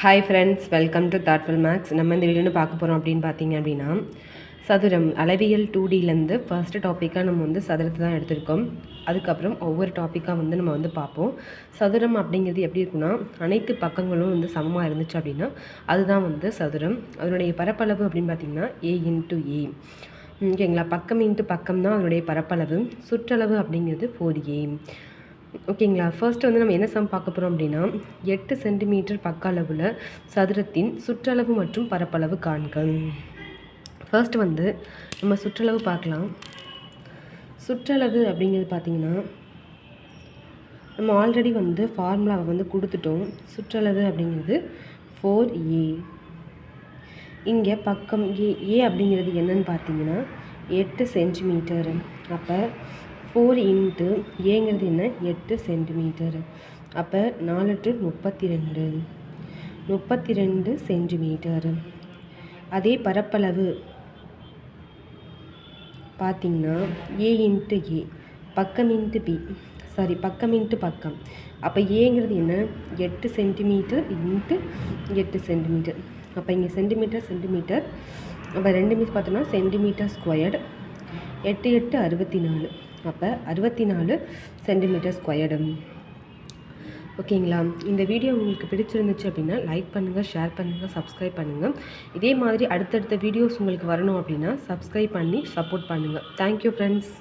Hi friends welcome to thoughtful makes நம்ம இந்த வீடியோன்னு பார்க்க போகிறோம் அப்படின்னு பார்த்தீங்க அப்படின்னா சதுரம் அளவியல் டூ டிலேருந்து ஃபர்ஸ்ட் டாப்பிக்காக நம்ம வந்து சதுரத்தை தான் எடுத்திருக்கோம். அதுக்கப்புறம் ஒவ்வொரு டாப்பிக்காக வந்து நம்ம வந்து பார்ப்போம். சதுரம் அப்படிங்கிறது எப்படி இருக்குன்னா அனைத்து பக்கங்களும் வந்து சமமாக இருந்துச்சு அப்படின்னா அதுதான் வந்து சதுரம். அதனுடைய பரப்பளவு அப்படின்னு பார்த்தீங்கன்னா ஏ இன்ட்டு ஏ ஓகேங்களா? பக்கம் இன்ட்டு பக்கம் தான் அதனுடைய பரப்பளவு. சுற்றளவு அப்படிங்கிறது ஃபோர் ஏ ஓகேங்களா? ஃபர்ஸ்ட் வந்து நம்ம என்ன சம் பார்க்க போகிறோம் அப்படின்னா எட்டு சென்டிமீட்டர் பக்க அளவில் சதுரத்தின் சுற்றளவு மற்றும் பரப்பளவு காண்க. ஃபர்ஸ்ட் வந்து நம்ம சுற்றளவு பார்க்கலாம். சுற்றளவு அப்படிங்கிறது பார்த்திங்கன்னா நம்ம ஆல்ரெடி வந்து ஃபார்முலாவை வந்து கொடுத்துட்டோம். சுற்றளவு அப்படிங்கிறது ஃபோர் ஏ இங்கே பக்கம் ஏ ஏ அப்படிங்கிறது என்னன்னு பார்த்தீங்கன்னா எட்டு சென்டிமீட்டர் அப்போ ஃபோர் இன்ட்டு ஏங்கிறது என்ன? எட்டு சென்டிமீட்டர் அப்போ நாலு டு முப்பத்தி ரெண்டு முப்பத்தி ரெண்டு சென்டிமீட்டர் அதே பரப்பளவு பார்த்திங்கன்னா ஏ இன்ட்டு ஏ பக்கம் இன்ட்டு பி சாரி பக்கம் இன்ட்டு பக்கம். அப்போ ஏங்கிறது என்ன? எட்டு சென்டிமீட்டர் இன்ட்டு எட்டு சென்டிமீட்டர் அப்போ இங்கே சென்டிமீட்டர் சென்டிமீட்டர் அப்போ ரெண்டு மீஸ் பார்த்தோன்னா சென்டிமீட்டர் ஸ்கொயர்டு எட்டு எட்டு அறுபத்தி நாலு. அப்போ அறுபத்தி நாலு சென்டிமீட்டர் ஸ்கொயர்டு ஓகேங்களா இந்த வீடியோ உங்களுக்கு பிடிச்சிருந்துச்சு அப்படின்னா லைக் பண்ணுங்கள் ஷேர் பண்ணுங்கள் சப்ஸ்கிரைப் பண்ணுங்கள் இதே மாதிரி அடுத்தடுத்த வீடியோஸ் உங்களுக்கு வரணும் அப்படின்னா சப்ஸ்கிரைப் பண்ணி சப்போர்ட் பண்ணுங்கள் தேங்க்யூ ஃப்ரெண்ட்ஸ்